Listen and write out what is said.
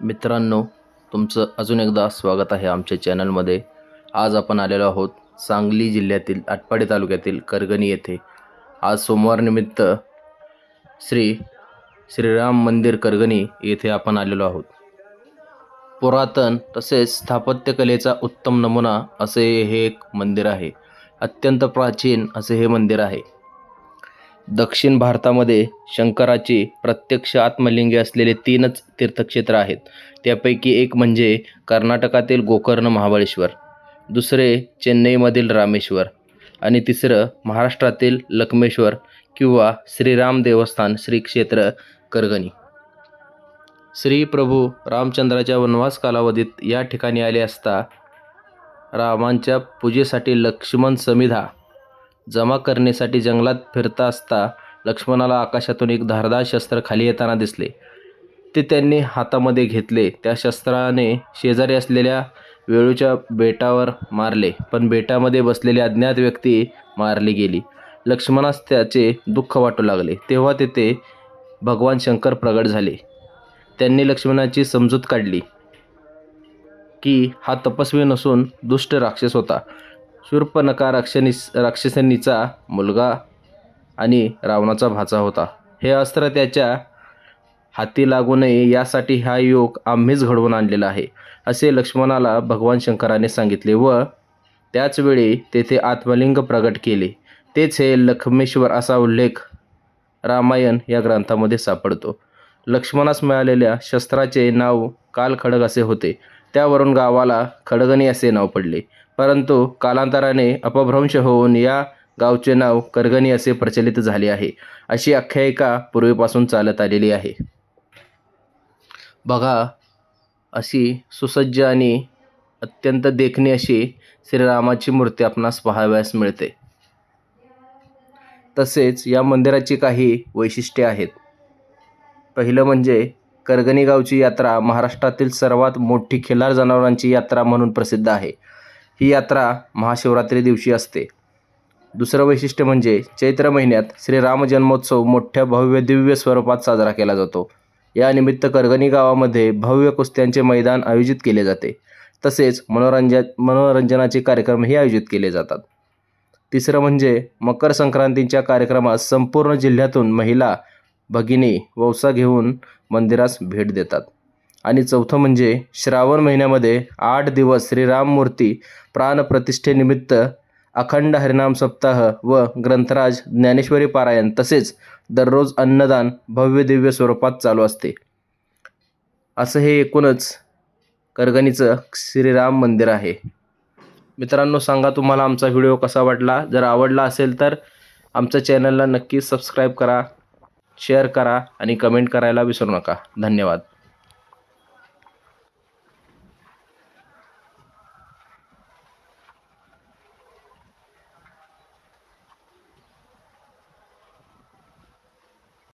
मित्रांनो तुमचं अजून एकदा स्वागत आहे आमच्या चॅनलमध्ये. आज आपण आलेलो आहोत सांगली जिल्ह्यातील आटपाडी तालुक्यातील करगणी येथे. आज सोमवारनिमित्त श्री श्रीराम मंदिर करगणी येथे आपण आलेलो आहोत. पुरातन तसेच स्थापत्यकलेचा उत्तम नमुना असे हे एक मंदिर आहे. अत्यंत प्राचीन असे हे मंदिर आहे. दक्षिण भारतामध्ये शंकराची प्रत्यक्ष आत्मलिंगे असलेले तीनच तीर्थक्षेत्र आहेत. त्यापैकी एक म्हणजे कर्नाटकातील गोकर्ण महाबळेश्वर दुसरे चेन्नईमधील रामेश्वर आणि तिसरं महाराष्ट्रातील लक्मेश्वर किंवा श्रीराम देवस्थान श्री क्षेत्र करगणी. श्री प्रभू रामचंद्राच्या वनवास कालावधीत या ठिकाणी आले असता रामांच्या पूजेसाठी लक्ष्मण समिधा जमा करण्यासाठी जंगलात फिरता असता लक्ष्मणाला आकाशातून एक धारदार शस्त्र खाली येताना दिसले. ते त्यांनी हातामध्ये घेतले. त्या शस्त्राने शेजारी असलेल्या वेळूच्या बेटावर मारले पण बेटामध्ये बसलेली अज्ञात व्यक्ती मारली गेली. लक्ष्मणास त्याचे दुःख वाटू लागले. तेव्हा तेथे भगवान शंकर प्रगट झाले. त्यांनी लक्ष्मणाची समजूत काढली की हा तपस्वी नसून दुष्ट राक्षस होता. शूर्पणखा राक्षणीस राक्षसनीचा मुलगा आणि रावणाचा भाचा होता. हे अस्त्र त्याच्या हाती लागू नये यासाठी हा योग आम्हीच घडवून आणलेला आहे असे लक्ष्मणाला भगवान शंकराने सांगितले व त्याचवेळी तेथे आत्मलिंग प्रगट केले. तेच हे लक्ष्मेश्वर असा उल्लेख रामायण या ग्रंथामध्ये सापडतो. लक्ष्मणास मिळालेल्या शस्त्राचे नाव कालखडग असे होते. त्यावरून गावाला खडगणी असे नाव पडले. परंतु कालांतराने अपभ्रंश होऊन या गावचे नाव करगणी असे प्रचलित झाले आहे. अशी आख्यायिका पूर्वीपासून चालत आलेली आहे. बघा अशी सुसज्ज आणि अत्यंत देखणी अशी श्रीरामाची मूर्ती आपणास पहावयास मिळते. तसेच या मंदिराची काही वैशिष्ट्ये आहेत. पहिलं म्हणजे करगणी गावची यात्रा महाराष्ट्रातील सर्वात मोठी खिलार जनावरांची यात्रा म्हणून प्रसिद्ध आहे. ही यात्रा महाशिवरात्री दिवशी असते. दुसरं वैशिष्ट्य म्हणजे चैत्र महिन्यात श्रीराम जन्मोत्सव मोठ्या भव्य दिव्य स्वरूपात साजरा केला जातो. या निमित्त करगणी गावामध्ये भव्य कुस्त्यांचे मैदान आयोजित केले जाते. तसेच मनोरंजन मनोरंजनाचे कार्यक्रमही आयोजित केले जातात. तिसरं म्हणजे मकर संक्रांतीच्या कार्यक्रमात संपूर्ण जिल्ह्यातून महिला भगिनी वौसा घेऊन मंदिरास भेट देतात. आणि चौथं म्हणजे श्रावण महिन्यामध्ये आठ दिवस श्रीराम मूर्ती प्राणप्रतिष्ठेनिमित्त अखंड हरिनाम सप्ताह व ग्रंथराज ज्ञानेश्वरी पारायण तसेच दररोज अन्नदान भव्य दिव्य स्वरूपात चालू असते. असं हे एकूणच करगणीचं श्रीराम मंदिर आहे. मित्रांनो सांगा तुम्हाला आमचा व्हिडिओ कसा वाटला? जर आवडला असेल तर आमच्या चॅनलला नक्की सबस्क्राईब करा. शेअर करा आणि कमेंट करायला विसरू नका. धन्यवाद.